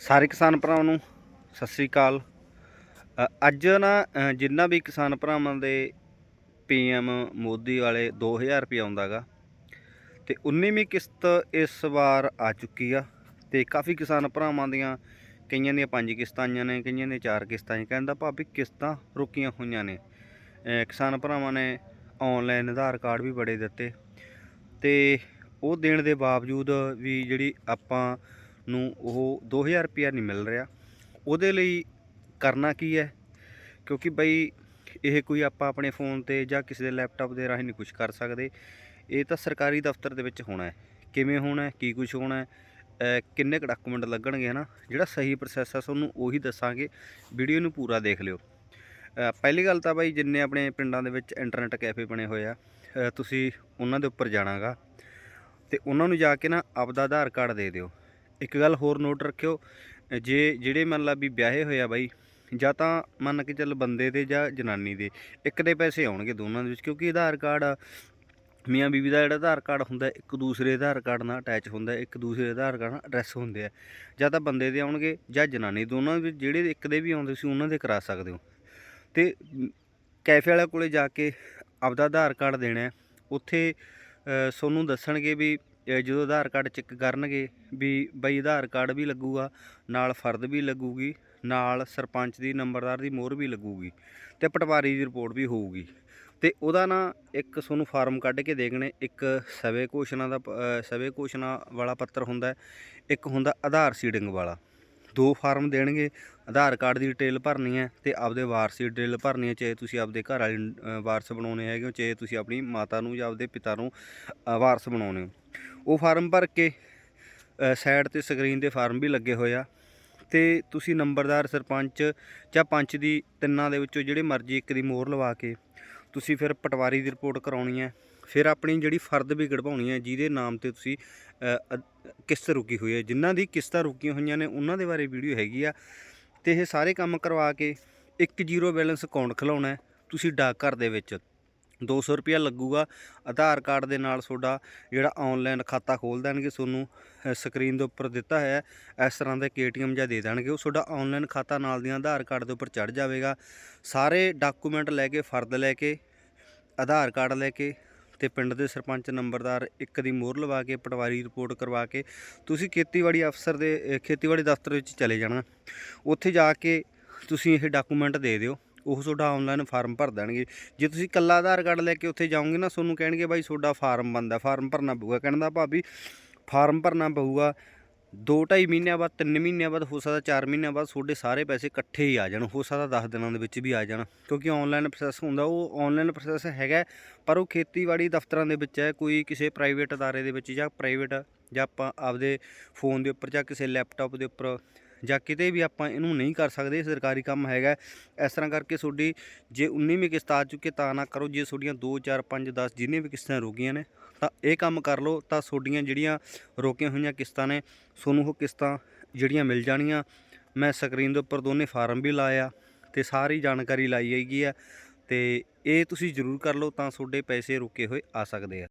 ਸਾਰੇ ਕਿਸਾਨ ਭਰਾਵਾਂ ਨੂੰ ਸਤਿ ਸ੍ਰੀ ਅਕਾਲ। ਅੱਜ ਨਾ ਅ, ਜਿੰਨਾ ਵੀ ਕਿਸਾਨ ਭਰਾਵਾਂ ਦੇ ਪੀਐਮ ਮੋਦੀ ਵਾਲੇ 2000 ਰੁਪਏ ਆਉਂਦਾਗਾ ਤੇ 19ਵੀਂ ਕਿਸ਼ਤ ਇਸ ਵਾਰ ਆ ਚੁੱਕੀ ਆ ਤੇ ਕਾਫੀ ਕਿਸਾਨ ਭਰਾਵਾਂ ਦੀਆਂ ਕਈਆਂ ਦੀਆਂ ਪੰਜ ਕਿਸ਼ਤਾਂ ਆਈਆਂ ਨੇ ਕਈਆਂ ਦੀਆਂ ਚਾਰ ਕਿਸ਼ਤਾਂ ਆਈਆਂ ਕਹਿੰਦਾ ਭਾਵੇਂ ਕਿਸ਼ਤਾਂ ਰੁਕੀਆਂ ਹੋਈਆਂ ਨੇ। ਕਿਸਾਨ ਭਰਾਵਾਂ ਨੇ ਆਨਲਾਈਨ ਆਧਾਰ ਕਾਰਡ ਵੀ ਬੜੇ ਦਿੱਤੇ ਤੇ ਉਹ ਦੇਣ ਦੇ ਬਾਵਜੂਦ ਵੀ ਜਿਹੜੀ ਆਪਾਂ ਨੂੰ ਉਹ 2000 ਰੁਪਇਆ ਨਹੀਂ ਮਿਲ ਰਿਹਾ। ਉਹਦੇ ਲਈ ਕਰਨਾ ਕੀ ਹੈ? ਕਿਉਂਕਿ ਬਈ ਇਹ ਕੋਈ ਆਪਾਂ ਆਪਣੇ ਫੋਨ ਤੇ ਜਾਂ ਕਿਸੇ ਦੇ ਲੈਪਟਾਪ ਦੇ ਰਾਹੀਂ ਨਹੀਂ ਕੁਝ ਕਰ ਸਕਦੇ। ਇਹ ਤਾਂ ਸਰਕਾਰੀ ਦਫ਼ਤਰ ਦੇ ਵਿੱਚ ਹੋਣਾ ਹੈ। ਕਿਵੇਂ ਹੋਣਾ ਹੈ? ਕੀ ਕੁਝ ਹੋਣਾ ਹੈ? ਕਿੰਨੇ ਕੁ ਡਾਕੂਮੈਂਟ ਲੱਗਣਗੇ ਹਨਾ ਜਿਹੜਾ ਸਹੀ ਪ੍ਰੋਸੈਸ ਆ, ਤੁਹਾਨੂੰ ਉਹੀ ਦੱਸਾਂਗੇ। ਵੀਡੀਓ ਨੂੰ ਪੂਰਾ ਦੇਖ ਲਿਓ। ਪਹਿਲੀ ਗੱਲ ਤਾਂ ਬਾਈ ਜਿੰਨੇ ਆਪਣੇ ਪਿੰਡਾਂ ਦੇ ਵਿੱਚ ਇੰਟਰਨੈਟ ਕੈਫੇ ਬਣੇ ਹੋਏ ਆ ਤੁਸੀਂ ਉਹਨਾਂ ਦੇ ਉੱਪਰ ਜਾਣਾਗਾ। ਤੇ ਉਹਨਾਂ ਨੂੰ ਜਾ ਕੇ ਨਾ ਆਪਦਾ ਆਧਾਰ ਕਾਰਡ ਦੇ ਦਿਓ। ਇੱਕ ਗੱਲ ਹੋਰ ਨੋਟ ਰੱਖਿਓ, ਜੇ ਜਿਹੜੇ ਮੰਨ ਲਾ ਵੀ ਵਿਆਹੇ ਹੋਏ ਆ ਬਾਈ, ਜਾਂ ਤਾਂ ਮੰਨ ਕੇ ਚੱਲ ਬੰਦੇ ਦੇ ਜਾਂ ਜਨਾਨੀ ਦੇ, ਇੱਕ ਦੇ ਪੈਸੇ ਆਉਣਗੇ ਦੋਨਾਂ ਦੇ ਵਿੱਚ, ਕਿਉਂਕਿ ਆਧਾਰ ਕਾਰਡ ਮੀਆਂ ਬੀਬੀ ਦਾ ਜਿਹੜਾ ਆਧਾਰ ਕਾਰਡ ਹੁੰਦਾ, ਇੱਕ ਦੂਸਰੇ ਆਧਾਰ ਕਾਰਡ ਨਾਲ ਅਟੈਚ ਹੁੰਦਾ, ਇੱਕ ਦੂਸਰੇ ਆਧਾਰ ਕਾਰਡ ਨਾਲ ਐਡਰੈਸ ਹੁੰਦੇ ਆ। ਜਾਂ ਤਾਂ ਬੰਦੇ ਦੇ ਆਉਣਗੇ, ਜਾਂ ਜਨਾਨੀ, ਦੋਨਾਂ ਦੇ ਵਿੱਚ ਜਿਹੜੇ ਇੱਕ ਦੇ ਵੀ ਆਉਂਦੇ ਸੀ ਉਹਨਾਂ ਦੇ ਕਰਾ ਸਕਦੇ ਹੋ। ਤੇ ਕੈਫੇ ਵਾਲੇ ਕੋਲੇ ਜਾ ਕੇ ਆਪਦਾ ਆਧਾਰ ਕਾਰਡ ਦੇਣਾ ਉੱਥੇ ਤੁਹਾਨੂੰ ਦੱਸਣਗੇ ਵੀ ਜਦੋਂ ਆਧਾਰ ਕਾਰਡ ਚੈੱਕ ਕਰਨਗੇ ਵੀ ਬਈ ਆਧਾਰ ਕਾਰਡ ਵੀ ਲੱਗੂਗਾ, ਨਾਲ ਫਰਦ ਵੀ ਲੱਗੂਗੀ, ਨਾਲ ਸਰਪੰਚ ਦੀ, ਨੰਬਰਦਾਰ ਦੀ ਮੋਹਰ ਵੀ ਲੱਗੂਗੀ ਤੇ ਪਟਵਾਰੀ ਦੀ ਰਿਪੋਰਟ ਵੀ ਹੋਊਗੀ। ਤੇ ਉਹਦਾ ਨਾ ਇੱਕ ਤੁਹਾਨੂੰ ਫਾਰਮ ਕੱਢ ਕੇ ਦੇਖਣੇ, ਇੱਕ ਸਵੇ ਘੋਸ਼ਣਾ ਦਾ ਪ- ਸਵੇ ਘੋਸ਼ਣਾ ਵਾਲਾ ਪੱਤਰ ਹੁੰਦਾ, ਇੱਕ ਹੁੰਦਾ ਆਧਾਰ ਸੀਡਿੰਗ ਵਾਲਾ। ਦੋ ਫਾਰਮ ਦੇਣਗੇ, ਆਧਾਰ ਕਾਰਡ ਦੀ ਡਿਟੇਲ ਭਰਨੀ ਹੈ ਤੇ ਆਪਦੇ ਵਾਰਸ ਦੀ ਡਿਟੇਲ ਭਰਨੀ ਹੈ, ਚਾਹੇ ਤੁਸੀਂ ਆਪਦੇ ਘਰ ਵਾਲੇ ਵਾਰਸ ਬਣਾਉਣੇ ਹੈਗੇ ਹੋ, ਚਾਹੇ ਤੁਸੀਂ ਆਪਣੀ ਮਾਤਾ ਨੂੰ ਜਾਂ ਆਪਦੇ ਪਿਤਾ ਨੂੰ ਵਾਰਸ ਬਣਾਉਣੇ ਹੋ। ਉਹ ਫਾਰਮ ਭਰ ਕੇ ਸਾਈਡ ਤੇ ਸਕਰੀਨ ਦੇ ਫਾਰਮ ਵੀ ਲੱਗੇ ਹੋਏ ਆ ਤੇ ਤੁਸੀਂ ਨੰਬਰਦਾਰ ਸਰਪੰਚ ਜਾਂ ਪੰਚ ਦੀ ਤਿੰਨਾਂ ਦੇ ਵਿੱਚੋਂ ਜਿਹੜੇ ਮਰਜ਼ੀ ਇੱਕ ਦੀ ਮੋਹਰ ਲਵਾ ਕੇ ਤੁਸੀਂ ਫਿਰ ਪਟਵਾਰੀ ਦੀ ਰਿਪੋਰਟ ਕਰਾਉਣੀ ਹੈ। ਫਿਰ ਆਪਣੀ ਜਿਹੜੀ ਫਰਦ ਵੀ ਕਢਵਾਉਣੀ ਹੈ, ਜਿਹਦੇ ਨਾਮ ਤੇ ਤੁਸੀਂ ਕਿਸ਼ਤ ਰੁਕੀ ਹੋਈ ਹੈ। ਜਿਨ੍ਹਾਂ ਦੀ ਕਿਸ਼ਤਾਂ ਰੁਕੀਆਂ ਹੋਈਆਂ ਨੇ, ਉਹਨਾਂ ਦੇ ਬਾਰੇ ਵੀਡੀਓ ਹੈਗੀ ਆ। ਤੇ ਇਹ ਸਾਰੇ ਕੰਮ ਕਰਵਾ ਕੇ ਇੱਕ ਜ਼ੀਰੋ ਬੈਲੈਂਸ ਅਕਾਊਂਟ ਖਲਾਉਣਾ ਤੁਸੀਂ ਡਾਕ ਘਰ ਦੇ ਵਿੱਚ। 200 ਰੁਪਿਆ ਲੱਗੂਗਾ, ਆਧਾਰ ਕਾਰਡ ਦੇ ਨਾਲ ਤੁਹਾਡਾ ਜਿਹੜਾ ਆਨਲਾਈਨ ਖਾਤਾ ਖੋਲ ਦੇਣਗੇ, ਤੁਹਾਨੂੰ ਸਕਰੀਨ ਦੇ ਉੱਪਰ ਦਿੱਤਾ ਹੋਇਆ ਇਸ ਤਰ੍ਹਾਂ ਦਾ ਏਟੀਐਮ ਜਾਂ ਦੇ ਦੇਣਗੇ, ਉਹ ਤੁਹਾਡਾ ਆਨਲਾਈਨ ਖਾਤਾ ਨਾਲ ਦੀਆਂ ਆਧਾਰ ਕਾਰਡ ਦੇ ਉੱਪਰ ਚੜ ਜਾਵੇਗਾ। ਸਾਰੇ ਡਾਕੂਮੈਂਟ ਲੈ ਕੇ, ਫਰਦ ਲੈ ਕੇ, ਆਧਾਰ ਕਾਰਡ ਲੈ ਕੇ ਤੇ ਪਿੰਡ ਦੇ ਸਰਪੰਚ ਨੰਬਰਦਾਰ ਇੱਕ ਦੀ ਮੋਹਰ ਲਵਾ ਕੇ, ਪਟਵਾਰੀ ਰਿਪੋਰਟ ਕਰਵਾ ਕੇ ਤੁਸੀਂ ਖੇਤੀਬਾੜੀ ਅਫਸਰ ਦੇ ਖੇਤੀਬਾੜੀ ਦਫ਼ਤਰ ਵਿੱਚ ਚਲੇ ਜਾਣਾ। ਉੱਥੇ ਜਾ ਕੇ ਤੁਸੀਂ ਇਹ ਡਾਕੂਮੈਂਟ ਦੇ ਦਿਓ। ਉਹ ਤੁਹਾਡਾ ਆਨਲਾਈਨ ਫਾਰਮ ਭਰ ਦੇਣਗੇ। ਜੇ ਤੁਸੀਂ ਇਕੱਲਾ ਆਧਾਰ ਕਾਰਡ ਲੈ ਕੇ ਉੱਥੇ ਜਾਓਗੇ ਨਾ, ਤੁਹਾਨੂੰ ਕਹਿਣਗੇ, ਬਾਈ, ਤੁਹਾਡਾ ਫਾਰਮ ਬੰਦਾ ਫਾਰਮ ਭਰਨਾ ਪਊਗਾ। ਕਹਿੰਦਾ, ਭਾਬੀ, ਫਾਰਮ ਭਰਨਾ ਪਊਗਾ। 2.5 ਮਹੀਨਿਆਂ ਬਾਅਦ 3 ਮਹੀਨਿਆਂ ਬਾਅਦ, ਹੋ ਸਕਦਾ 4 ਮਹੀਨਿਆਂ ਬਾਅਦ ਤੁਹਾਡੇ ਸਾਰੇ ਪੈਸੇ ਇਕੱਠੇ ਹੀ ਆ ਜਾਣ। ਹੋ ਸਕਦਾ 10 ਦਿਨਾਂ ਦੇ ਵਿੱਚ ਵੀ ਆ ਜਾਣ, ਕਿਉਂਕਿ ਆਨਲਾਈਨ ਪ੍ਰੋਸੈਸ ਹੁੰਦਾ, ਉਹ ਆਨਲਾਈਨ ਪ੍ਰੋਸੈਸ ਹੈਗਾ ਪਰ ਉਹ ਖੇਤੀਬਾੜੀ ਦਫ਼ਤਰਾਂ ਦੇ ਵਿੱਚ ਹੈ, ਕੋਈ ਕਿਸੇ ਪ੍ਰਾਈਵੇਟ ਅਦਾਰੇ ਦੇ ਵਿੱਚ ਜਾਂ ਪ੍ਰਾਈਵੇਟ ਜਾਂ ਆਪਾਂ ਆਪਦੇ ਫੋਨ ਦੇ ਉੱਪਰ ਜਾਂ ਕਿਸੇ ਲੈਪਟਾਪ ਦੇ ਉੱਪਰ ਜਾਂ ਕਿਤੇ ਵੀ ਆਪਾਂ ਇਹਨੂੰ ਨਹੀਂ ਕਰ ਸਕਦੇ ਸਰਕਾਰੀ ਕੰਮ ਹੈਗਾ। ਇਸ ਤਰ੍ਹਾਂ ਕਰਕੇ ਤੁਹਾਡੀ ਜੇ 19ਵੀਂ ਕਿਸ਼ਤ ਆ ਚੁੱਕੀ ਤਾਂ ਨਾ ਕਰੋ। ਜੇ ਤੁਹਾਡੀਆਂ 2 4 5 10 ਜਿੰਨੇ ਵੀ ਕਿਸ਼ਤਾਂ ਰੁਕੀਆਂ ਨੇ, ਤਾਂ ਇਹ ਕੰਮ ਕਰ ਲਓ, ਤਾਂ ਤੁਹਾਡੀਆਂ ਜਿਹੜੀਆਂ ਰੋਕੀਆਂ ਹੋਈਆਂ ਕਿਸ਼ਤਾਂ ਨੇ, ਤੁਹਾਨੂੰ ਉਹ ਕਿਸ਼ਤਾਂ ਜਿਹੜੀਆਂ ਮਿਲ ਜਾਣੀਆਂ। ਮੈਂ ਸਕਰੀਨ ਦੇ ਉੱਪਰ ਦੋਨੇ ਫਾਰਮ ਵੀ ਲਾਇਆ ਤੇ ਸਾਰੀ ਜਾਣਕਾਰੀ ਲਾਈ ਹੈਗੀ ਆ ਤੇ ਇਹ ਤੁਸੀਂ ਜ਼ਰੂਰ ਕਰ ਲਓ, ਤਾਂ ਤੁਹਾਡੇ ਪੈਸੇ ਰੁਕੇ ਹੋਏ ਆ ਸਕਦੇ ਆ।